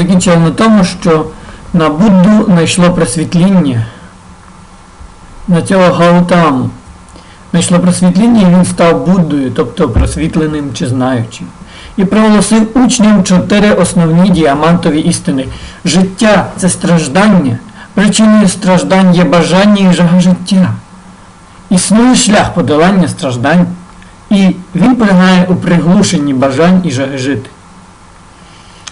закінчив на тому, що на Будду знайшло просвітління на цього Гаутаму. Знайшло просвітління і він став Буддою, тобто просвітленим чи знаючим. І проголосив учням чотири основні діамантові істини. Життя це страждання, причиною страждань є бажання і жага життя. Існує шлях подолання страждань, і він полягає у приглушенні бажань і жаги жити.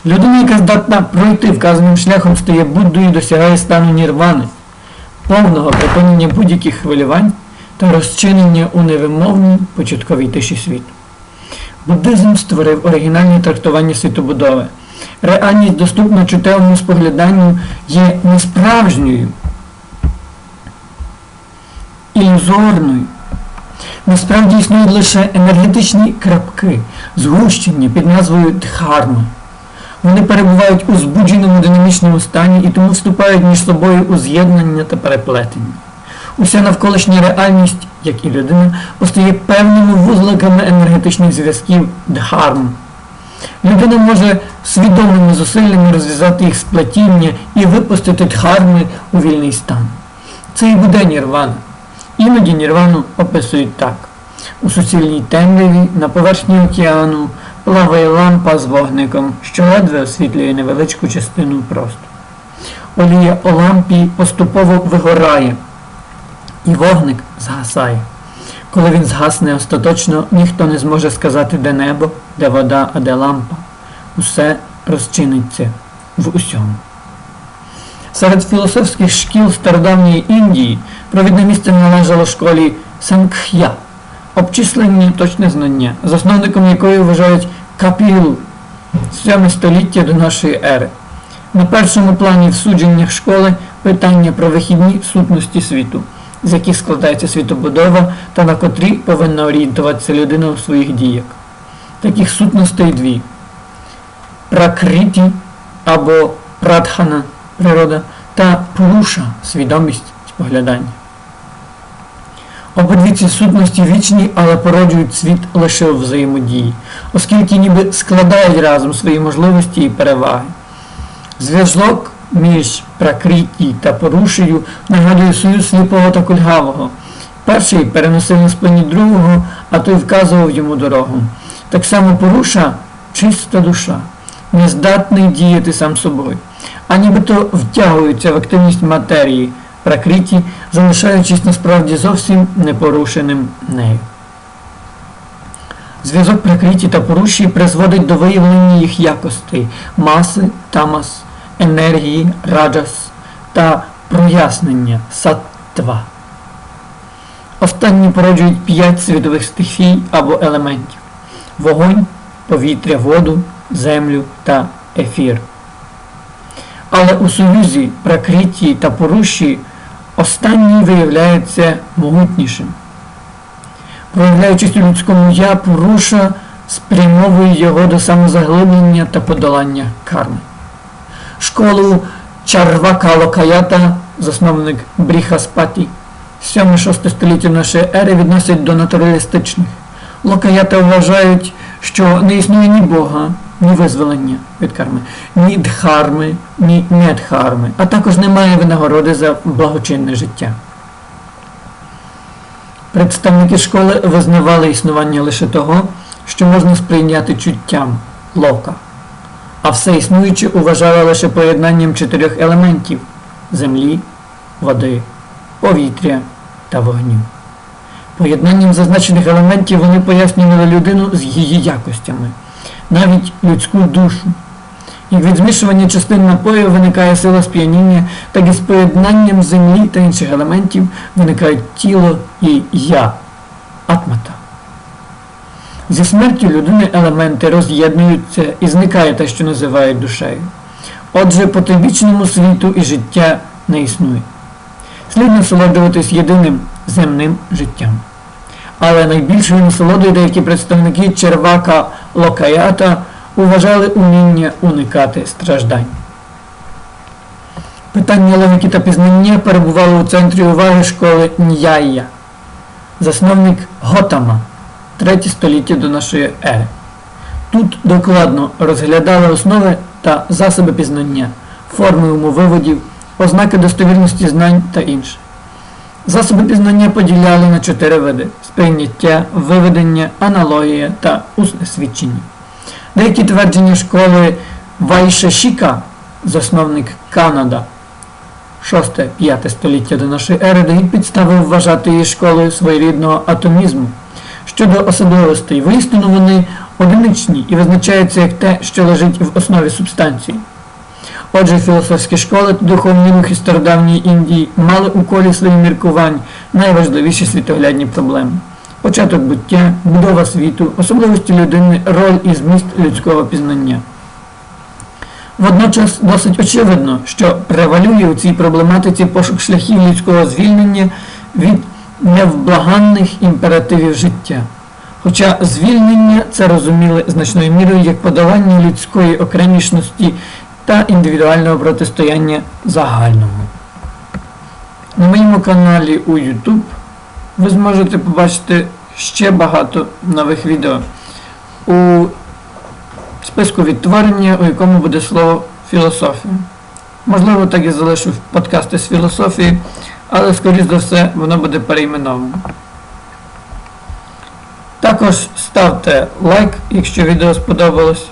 Людина, яка здатна пройти вказаним шляхом, стає Буддою і досягає стану нірвани, повного припинення будь-яких хвилювань та розчинення у невимовній початковій тиші світу. Буддизм створив оригінальне трактування світобудови. Реальність, доступна чутевому спогляданню, є несправжньою, ілюзорною. Насправді існують лише енергетичні крапки, згущення під назвою Дхарма. Вони перебувають у збудженому динамічному стані і тому вступають між собою у з'єднання та переплетення. Уся навколишня реальність, як і людина, постає певними вузликами енергетичних зв'язків дхарм. Людина може свідомими зусиллями розв'язати їх сплетіння і випустити дхарми у вільний стан. Це і буде нірвана. Іноді нірвану описують так. У суцільній темряві на поверхні океану плаває лампа з вогником, що ледве освітлює невеличку частину простору. Олія у лампі поступово вигорає, і вогник згасає. Коли він згасне остаточно, ніхто не зможе сказати, де небо, де вода, а де лампа. Усе розчиниться в усьому. Серед філософських шкіл стародавньої Індії провідне місце належало школі Сангх'я, обчислення точне знання, засновником якої вважають Капілу, 7 століття до нашої ери. На першому плані в судженнях школи питання про вихідні сутності світу, з яких складається світобудова та на котрі повинна орієнтуватися людина у своїх діях. Таких сутностей дві пракриті або прадхана природа та пуруша свідомість споглядання. Обидві ці сутності вічні, але породжують світ лише у взаємодії, оскільки ніби складають разом свої можливості і переваги. Зв'язок між пракриті та порушею нагадує союз сліпого та кульгавого. Перший переносив на спині другого, а той вказував йому дорогу. Так само поруша чиста душа, нездатний діяти сам собою, а нібито втягується в активність матерії, пракриті, залишаючись насправді зовсім непорушеним нею. Зв'язок прикриті та поруші призводить до виявлення їх якостей маси, тамас, енергії, раджас та прояснення саттва. Останні породжують п'ять світових стихій або елементів вогонь, повітря, воду, землю та ефір. Але у союзі пракриті та поруші останній виявляється могутнішим. Проявляючись у людському я, поруша спрямовує його до самозаглиблення та подолання карми. Школу Чарвака Локаята, засновник Бріхаспаті, 7-6 століття нашої ери відносять до натуралістичних. Локаята вважають, що не існує ні Бога, ні визволення від карми, ні дхарми, ні недхарми, а також немає винагороди за благочинне життя. Представники школи визнавали існування лише того, що можна сприйняти чуттям лока, а все існуюче вважали лише поєднанням чотирьох елементів землі, води, повітря та вогню. Поєднанням зазначених елементів вони пояснювали людину з її якостями, навіть людську душу. І від змішування частин напою виникає сила сп'яніння, так і з поєднанням землі та інших елементів виникають тіло і я, атмата. Зі смертю людини елементи роз'єднуються і зникає те, що називають душею. Отже, по вічному світу і життя не існує. Слід насолоджуватись єдиним земним життям. Але найбільшою насолодою деякі представники червака Локаята вважали уміння уникати страждань. Питання логіки та пізнання перебувало у центрі уваги школи Ньяя, засновник Готама, 3 століття до нашої ери. Тут докладно розглядали основи та засоби пізнання, форми умовиводів, ознаки достовірності знань та інше. Засоби пізнання поділяли на чотири види: сприйняття, виведення, аналогія та усне свідчення. Деякі твердження школи Вайшешіка, засновник Канада, 6-5 століття до нашої ери, дають підстави вважати її школою своєрідного атомізму. Щодо особливостей, воістину вони одиничні і визначаються як те, що лежить в основі субстанції. Отже, філософські школи духовні рухи стародавньої Індії мали у колі своїх міркувань найважливіші світоглядні проблеми. Початок буття, будова світу, особливості людини, роль і зміст людського пізнання. Водночас досить очевидно, що превалює у цій проблематиці пошук шляхів людського звільнення від невблаганних імперативів життя. Хоча звільнення це розуміли значною мірою як подолання людської окремішності та індивідуального протистояння загальному. На моєму каналі у YouTube ви зможете побачити ще багато нових відео. У списку відтворення, у якому буде слово філософія. Можливо, так і залишу подкасти з філософії, але, скоріш за все, воно буде перейменоване. Також ставте лайк, якщо відео сподобалось.